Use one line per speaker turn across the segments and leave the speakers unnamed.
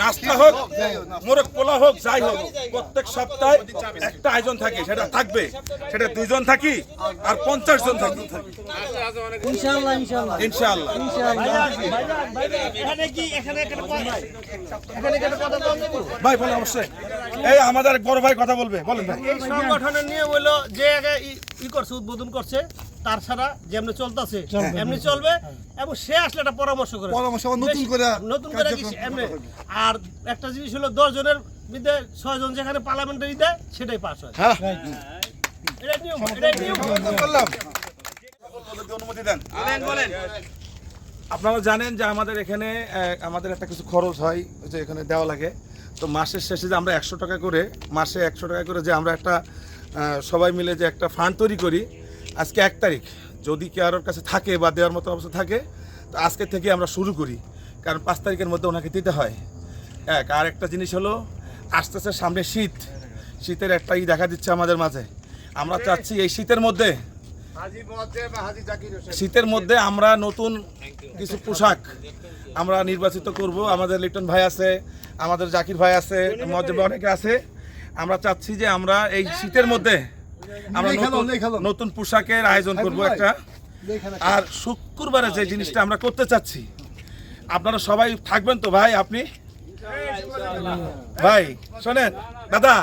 নাস্তা হোক মোরগ পোলা হোক যাই হোক প্রত্যেক সপ্তাহে একটা আয়োজন থাকে সেটা থাকবে। সেটা দুইজন থাকি আর পঞ্চাশ জন থাকি।
ইনশাআল্লাহ ইনশাআল্লাহ।
ইনশাআল্লাহ? ভাই বলে অবশ্যই। এই আমাদের বড় ভাই কথা বলবে বলেন ভাই।
এই সংগঠনের নিয়ে হলো যে ই করছে উদ্বোধন করছে তার ছাড়া যেমনি চলতেছে এমনি চলবে। এবং সে আসলে একটা পরামর্শ করে।
পরামর্শ নতুন করে
নতুন করে কি এমনি আর একটা জিনিস হলো দশ জনের মধ্যে ছয় জন যেখানে পার্লামেন্টারি দেয় সেটাই পাস হয়।
হ্যাঁ।
এটাই নিয়ম এটাই নিয়ম।
করলাম।
অনুমতি দেন আপনারা জানেন যে আমাদের এখানে আমাদের একটা কিছু খরচ হয় যে এখানে দেওয়া লাগে। তো মাসের শেষে যে আমরা একশো টাকা করে মাসে একশো টাকা করে যে আমরা একটা সবাই মিলে যে একটা ফান্ড তৈরি করি আজকে এক তারিখ। যদি কারোর কাছে থাকে বা দেওয়ার মতো অবস্থা থাকে, তো আজকে থেকে আমরা শুরু করি। কারণ পাঁচ তারিখের মধ্যে ওনাকে দিতে হয়। এক আর একটা জিনিস হলো আস্তে আস্তে সামনে শীত। শীতের একটা ই দেখা দিচ্ছে আমাদের মাঝে। আমরা চাচ্ছি এই শীতের মধ্যে শীতের মধ্যে আমরা নতুন কিছু পোশাক আমরা নির্বাচিত করব। আমাদের লিটন ভাই আছে, আমাদের জাকির ভাই আছে, মজ্জব অনেকে আছে। আমরা চাচ্ছি যে আমরা এই শীতের মধ্যে আমরা নতুন- নতুন পোশাকের আয়োজন করব একটা। আর শুক্রবারে যে জিনিসটা আমরা করতে চাচ্ছি আপনারা সবাই থাকবেন তো ভাই আপনি? ভাই শোনেন দাদা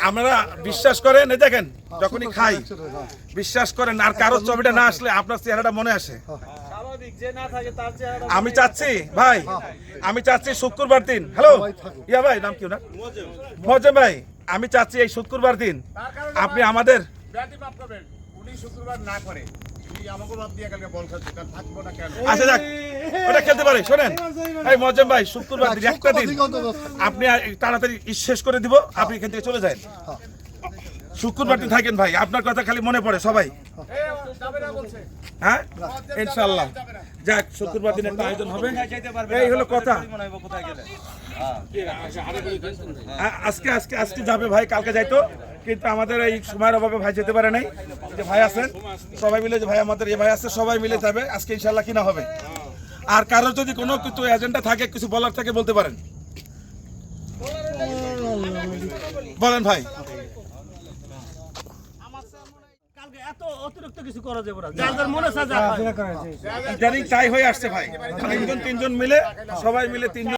আমরা বিশ্বাস করেন এই দেখেন যখনই খাই বিশ্বাস করেন আর কারোর ছবিটা না আসলে আপনার চেহারাটা মনে আসে। আমি চাচ্ছি ভাই আমি চাচ্ছি শুক্রবার দিন। হ্যালো ইয়া ভাই নাম কি না মজে ভাই আমি চাচ্ছি এই শুক্রবার দিন আপনি আমাদের আচ্ছা যাক। ওটা খেলতে পারে শোনেন। এই মজেম ভাই শুক্রবার দিন একটা দিন। আপনি তাড়াতাড়ি শেষ করে দিব আপনি এখান থেকে চলে যান। শুক্রবার দিন থাকেন ভাই, আপনার কথা খালি মনে পড়ে সবাই। হ্যাঁ? ইনশাল্লাহ যাক, শুক্রবার দিন একটা আয়োজন হবে। এই হলো কথা। আজকে আজকে আজকে যাবে ভাই, কালকে যাইতো কিন্তু আমাদের এই সময়ের অভাবে ভাই যেতে পারে নাই। যে ভাই আছেন, সবাই মিলে যে ভাই, আমাদের এই ভাই আছে, সবাই মিলে যাবে। আজকে ইনশাল্লাহ কিনা হবে? আর কারোর যদি কোনো কিছু এজেন্ডা থাকে, কিছু বলার থাকে, বলতে পারেন। বলেন ভাই।
এত অতিরিক্ত কিছু করা মনে সাজা।
ইদানিং তাই হয়ে আসছে ভাই তিনজন তিনজন মিলে, সবাই মিলে তিনজন